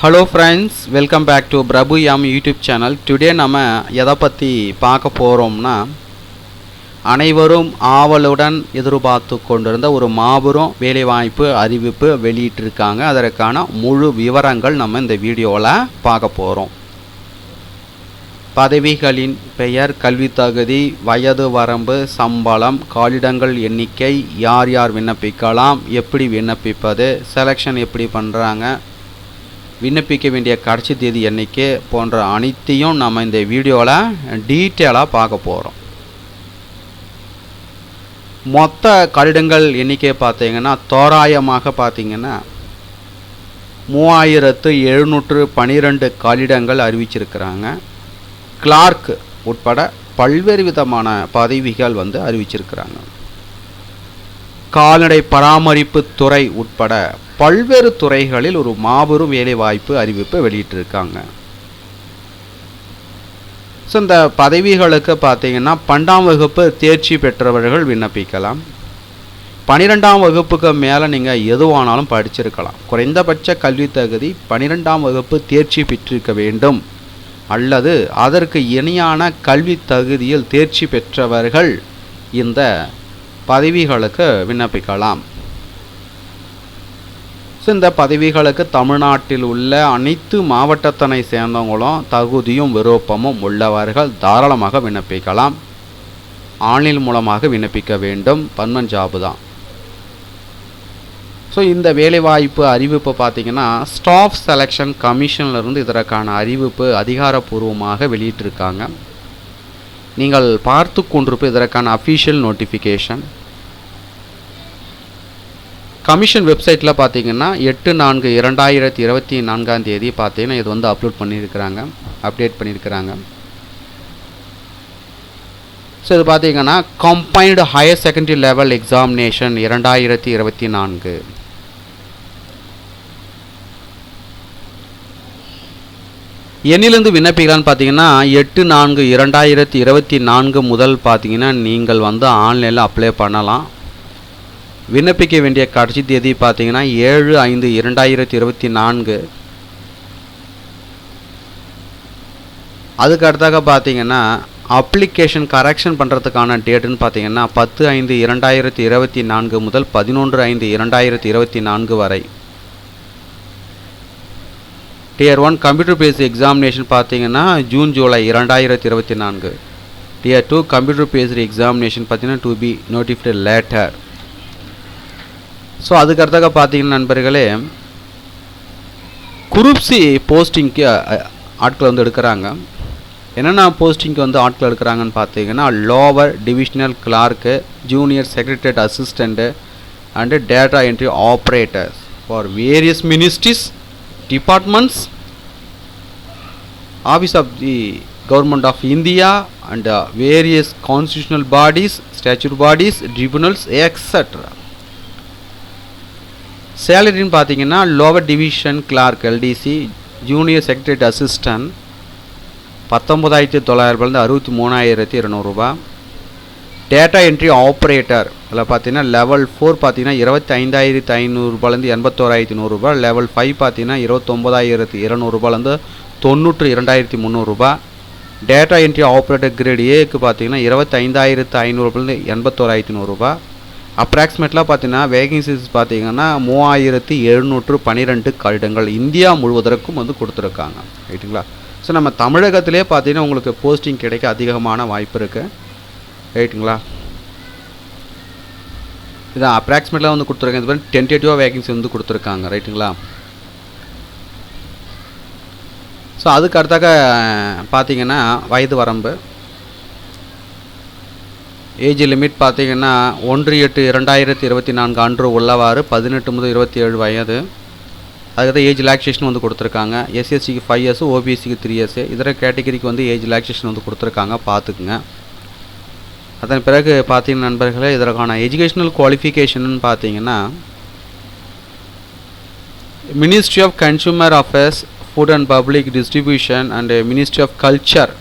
Hello friends welcome back to Prabhu யாம் YouTube channel today நம்ம எதை பற்றி பார்க்க போகிறோம்னா அனைவரும் ஆவலுடன் எதிர்பார்த்து கொண்டிருந்த ஒரு மாபெரும் வேலைவாய்ப்பு அறிவிப்பு வெளியிட்டிருக்காங்க. அதற்கான முழு விவரங்கள் நம்ம இந்த வீடியோவில் பார்க்க போகிறோம் பதவிகளின் பெயர் கல்வி தகுதி வயது வரம்பு சம்பளம் காலிடங்கள் எண்ணிக்கை யார் யார் விண்ணப்பிக்கலாம் எப்படி விண்ணப்பிப்பது செலெக்ஷன் எப்படி பண்ணுறாங்க விண்ணப்பிக்க வேண்டிய கடைசி தேதி எண்ணிக்கை போன்ற அனைத்தையும் நம்ம இந்த வீடியோவில் டீட்டெயிலாக பார்க்க போகிறோம் மொத்த கட்டிடங்கள் எண்ணிக்கை பார்த்தீங்கன்னா தோராயமாக பார்த்தீங்கன்னா மூவாயிரத்து எழுநூற்று பனிரெண்டு கட்டிடங்கள் அறிவிச்சிருக்கிறாங்க. கிளார்க் உட்பட பல்வேறு விதமான பதவிகள் வந்து அறிவிச்சிருக்கிறாங்க. கால்நடை பராமரிப்பு துறை உட்பட பல்வேறு துறைகளில் ஒரு மாபெரும் வேலைவாய்ப்பு அறிவிப்பு வெளியிட்டிருக்காங்க. ஸோ இந்த பதவிகளுக்கு பார்த்தீங்கன்னா பன்னெண்டாம் வகுப்பு தேர்ச்சி பெற்றவர்கள் விண்ணப்பிக்கலாம். பனிரெண்டாம் வகுப்புக்கு மேலே நீங்கள் எதுவானாலும் படிச்சிருக்கலாம். குறைந்தபட்ச கல்வி தகுதி பன்னிரெண்டாம் வகுப்பு தேர்ச்சி பெற்றிருக்க வேண்டும். அல்லது அதற்கு இணையான கல்வி தகுதியில் தேர்ச்சி பெற்றவர்கள் இந்த பதவிகளுக்கு விண்ணப்பிக்கலாம். ஸோ இந்த பதவிகளுக்கு தமிழ்நாட்டில் உள்ள அனைத்து மாவட்டத்தினை சேர்ந்தவங்களும் தகுதியும் விருப்பமும் உள்ளவர்கள் தாராளமாக விண்ணப்பிக்கலாம். ஆன்லைன் மூலமாக விண்ணப்பிக்க வேண்டும். பன்மன் ஜாபு தான். ஸோ இந்த வேலைவாய்ப்பு அறிவிப்பு பார்த்தீங்கன்னா ஸ்டாஃப் செலெக்ஷன் கமிஷன்லேருந்து இதற்கான அறிவிப்பு அதிகாரப்பூர்வமாக வெளியிட்டிருக்காங்க. நீங்கள் பார்த்து கொண்டிருப்ப இதற்கான அஃபிஷியல் நோட்டிஃபிகேஷன் கமிஷன் வெப்சைட்டில் பார்த்தீங்கன்னா எட்டு நான்கு இரண்டாயிரத்தி இருபத்தி நான்காம் தேதி பார்த்தீங்கன்னா இது வந்து அப்லோட் பண்ணியிருக்கிறாங்க அப்டேட் பண்ணியிருக்கிறாங்க. ஸோ இது பார்த்தீங்கன்னா combined higher secondary level examination இரண்டாயிரத்தி இருபத்தி நான்கு. எண்ணிலிருந்து விண்ணப்பிக்கலான்னு பார்த்தீங்கன்னா எட்டு நான்கு இரண்டாயிரத்தி இருபத்தி நான்கு முதல் பார்த்தீங்கன்னா நீங்கள் வந்து ஆன்லைனில் அப்ளை பண்ணலாம். விண்ணப்பிக்க வேண்டிய கடைசி தேதி பார்த்தீங்கன்னா ஏழு ஐந்து இரண்டாயிரத்தி இருபத்தி நான்கு. அதுக்கு அடுத்தாக பார்த்தீங்கன்னா அப்ளிகேஷன் கரெக்ஷன் பண்ணுறதுக்கான டேட்டுன்னு பார்த்தீங்கன்னா பத்து ஐந்து இரண்டாயிரத்தி இருபத்தி நான்கு முதல் பதினொன்று ஐந்து இரண்டாயிரத்தி இருபத்தி நான்கு வரை. Tier one computer based examination பார்த்தீங்கன்னா ஜூன் ஜூலை இரண்டாயிரத்தி இருபத்தி நான்கு. Tier two computer based examination பார்த்தீங்கன்னா to be notified later so அதுக்கு பார்த்தீங்கன்னா நண்பர்களே குரூப்ஸி போஸ்டிங்க்கு ஆட்கள் வந்து எடுக்கிறாங்க. என்னென்ன போஸ்டிங்க்கு வந்து ஆட்கள் எடுக்கிறாங்கன்னு பார்த்தீங்கன்னா lower divisional clerk junior secretariat assistant and data entry operators for various ministries departments office of the government of India and various constitutional bodies bodies bodies tribunals extra சேலரின்னு பார்த்தீங்கன்னா lower division clerk LDC junior secretary assistant பத்தொம்பதாயிரத்தி தொள்ளாயிரரூபாலேருந்து அறுபத்தி மூணாயிரத்தி இரநூறுபா data entry operator அதில் பார்த்தீங்கன்னா level four பார்த்தீங்கன்னா இருபத்தி ஐந்தாயிரத்தி ஐநூறுரூபாலேருந்து எண்பத்தோராயிரத்தி நூறுரூபா லெவல் ஃபைவ் பார்த்தீங்கன்னா இருபத்தொம்பதாயிரத்தி இரநூறுபாலேருந்து தொண்ணூற்று இரண்டாயிரத்தி முந்நூறுரூபா டேட்டா என்ட்ரி ஆப்ரேட்டர் கிரேட் ஏக்கு பார்த்தீங்கன்னா இருபத்தைந்தாயிரத்து ஐநூறுபாலேருந்து எண்பத்தோராயிரத்தி நூறுரூபா அப்ராக்சிமேட்லாம் பார்த்தீங்கன்னா வேகன்சிஸ் பார்த்தீங்கன்னா மூவாயிரத்தி எழுநூற்று பன்னிரெண்டு கட்டிடங்கள் இந்தியா முழுவதற்கும் வந்து கொடுத்துருக்காங்க. ரைட்டுங்களா ஸோ நம்ம தமிழகத்திலே பார்த்தீங்கன்னா உங்களுக்கு போஸ்டிங் கிடைக்க அதிகமான வாய்ப்பு இருக்குது ரைட்டுங்களா இதான் அப்ராக்சிமேட்டாக வந்து கொடுத்துருக்காங்க. இது மாதிரி டென்டேட்டிவாக வேகன்சி வந்து கொடுத்துருக்காங்க. ரைட்டுங்களா ஸோ அதுக்கு அடுத்தாக பார்த்தீங்கன்னா வயது வரம்பு. ஏஜ் லிமிட் பார்த்தீங்கன்னா ஒன்று எட்டு இரண்டாயிரத்தி இருபத்தி நான்கு அன்று உள்ளவாறு பதினெட்டு முதல் இருபத்தி ஏழு வயது. அதுக்கு ஏஜ் ரிலாக்ஸேஷன் வந்து கொடுத்துருக்காங்க. எஸ்எஸ்சிக்கு ஃபைவ் இயர்ஸ் ஓபிஎஸ்சிக்கு த்ரீ இயர்ஸு இதர கேட்டகரிக்கு வந்து ஏஜ் ரிலாக்ஸேஷன் வந்து கொடுத்துருக்காங்க. பார்த்துக்குங்க. அதன் பிறகு பார்த்தீங்கன்னா நண்பர்களே இதற்கான எஜுகேஷ்னல் குவாலிஃபிகேஷன் பார்த்தீங்கன்னா ministry of consumer affairs food and public distribution and ministry of culture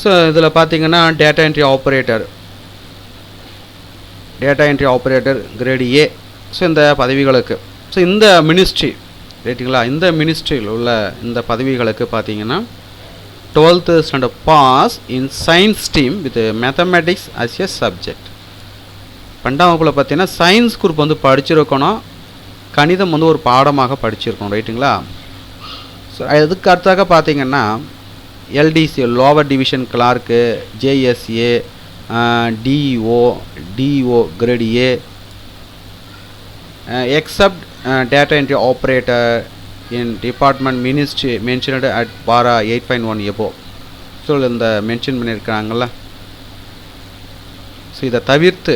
so இதில் பார்த்தீங்கன்னா data entry operator data entry operator grade A so இந்த பதவிகளுக்கு. ஸோ இந்த மினிஸ்ட்ரி ரைட்டுங்களா இந்த மினிஸ்ட்ரியில் உள்ள இந்த பதவிகளுக்கு பார்த்தீங்கன்னா twelfth standard pass in science stream with mathematics as a subject பன்னெண்டாம் வகுப்பில் பார்த்தீங்கன்னா சயின்ஸ் குரூப் வந்து படிச்சிருக்கணும். கணிதம் வந்து ஒரு பாடமாக படிச்சிருக்கணும் ரைட்டுங்களா? ஸோ அதுக்கு அடுத்தாக பார்த்தீங்கன்னா LDC lower division clerk JSA DO DO grade A except data entry operator in department ministry mentioned at para eight point one above so இந்த மென்ஷன் பண்ணியிருக்கிறாங்கள்ல ஸோ இதை தவிர்த்து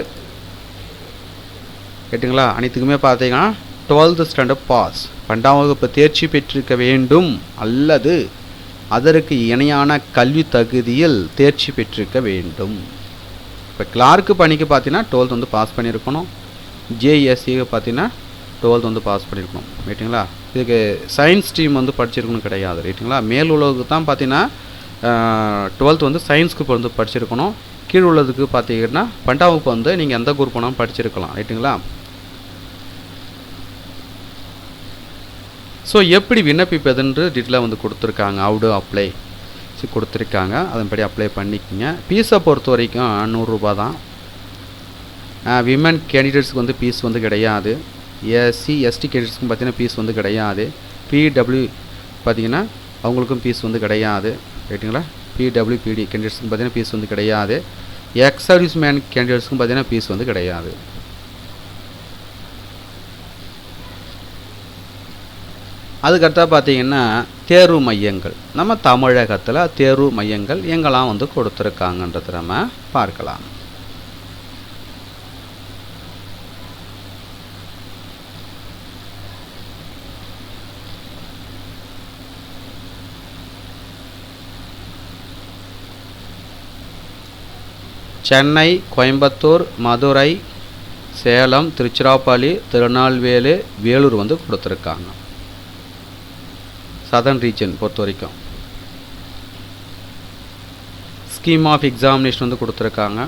கேட்டுங்களா? அனைத்துக்குமே பார்த்தீங்கன்னா டுவெல்த் ஸ்டாண்டர்ட் பாஸ் பன்னெண்டாம் வகுப்பு தேர்ச்சி பெற்றிருக்க வேண்டும் அல்லது அதற்கு இணையான கல்வி தகுதியில் தேர்ச்சி பெற்றிருக்க வேண்டும். இப்போ கிளார்க்கு பணிக்கு பார்த்தீங்கன்னா டுவெல்த் வந்து பாஸ் பண்ணியிருக்கணும். ஜேஎஸ்சிக்கு பார்த்தீங்கன்னா டுவெல்த் வந்து பாஸ் பண்ணியிருக்கணும். ரைட்டுங்களா இதுக்கு சயின்ஸ் ஸ்ட்ரீம் வந்து படிச்சிருக்கணும் கிடையாது. ரைட்டுங்களா மேல் உள்ளதுக்கு தான் பார்த்தீங்கன்னா டுவெல்த் வந்து சயின்ஸுக்கு வந்து படிச்சிருக்கணும். கீழ் உள்ளதுக்கு பார்த்தீங்கன்னா பன்னெண்டாம் வகுப்பு வந்து நீங்கள் எந்த குரூப் வேணாலும் படிச்சிருக்கலாம். ரைட்டுங்களா ஸோ எப்படி விண்ணப்பிப்பதுன்று டீட்டெயிலாக வந்து கொடுத்துருக்காங்க. அவுடு அப்ளை ஸோ கொடுத்துருக்காங்க. அதன்படி அப்ளை பண்ணிக்கோங்க. ஃபீஸை பொறுத்த வரைக்கும் நூறுரூபா தான். விமன் கேண்டிடேட்ஸ்க்கு வந்து ஃபீஸ் வந்து கிடையாது. எஸ்சி எஸ்டி கேண்டிடேட்ஸ்க்கும் பார்த்தீங்கன்னா ஃபீஸ் வந்து கிடையாது. பிடபிள்யூ பார்த்தீங்கன்னா அவங்களுக்கும் ஃபீஸ் வந்து கிடையாது. ரைட்டுங்களா பிடபிள்யூபிடி கேண்டிடேட்ஸ்க்கு பார்த்தீங்கன்னா ஃபீஸ் வந்து கிடையாது. எக்ஸ் சர்வீஸ் மேன் கேண்டிடேட்ஸ்க்கும் பார்த்தீங்கன்னா ஃபீஸ் வந்து கிடையாது. அதுக்கடுத்தா பார்த்தீங்கன்னா தேர்வு மையங்கள். நம்ம தமிழகத்தில் தேர்வு மையங்கள் எங்கெல்லாம் வந்து கொடுத்துருக்காங்கன்றத நம்ம பார்க்கலாம். சென்னை கோயம்புத்தூர் மதுரை சேலம் திருச்சிராப்பள்ளி திருநெல்வேலி வேலூர் வந்து கொடுத்துருக்காங்க. சதர்ன் ரீஜன் பொறுத்த வரைக்கும். ஸ்கீம் ஆஃப் எக்ஸாமினேஷன் வந்து கொடுத்துருக்காங்க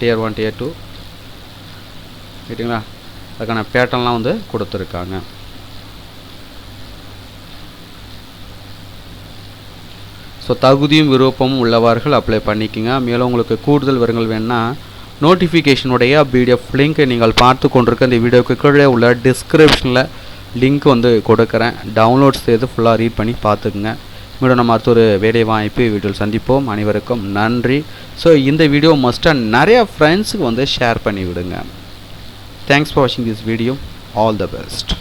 டியர் ஒன் டியர் டூ ரைட்டுங்களா அதுக்கான பேட்டர்ன்லாம் வந்து கொடுத்துருக்காங்க. ஸோ தகுதியும் விருப்பமும் உள்ளவர்கள் அப்ளை பண்ணிக்கோங்க. மேலும் உங்களுக்கு கூடுதல் விவரங்கள் வேணுன்னா நோட்டிஃபிகேஷனுடைய பிடிஎஃப் லிங்க் நீங்கள் பார்த்து கொண்டிருக்க இந்த வீடியோக்கு கீழே உள்ள டிஸ்கிரிப்ஷனில் லிங்க் வந்து கொடுக்குறேன். டவுன்லோட் செய்து ஃபுல்லாக ரீட் பண்ணி பார்த்துக்குங்க. மீண்டும் நம்ம அடுத்த ஒரு வேலை வாய்ப்பு வீட்டில் சந்திப்போம். அனைவருக்கும் நன்றி. ஸோ இந்த வீடியோ மஸ்ட்டாக நிறையா ஃப்ரெண்ட்ஸுக்கு வந்து ஷேர் பண்ணி விடுங்க தேங்க்ஸ் ஃபார் வாட்சிங் this video all the best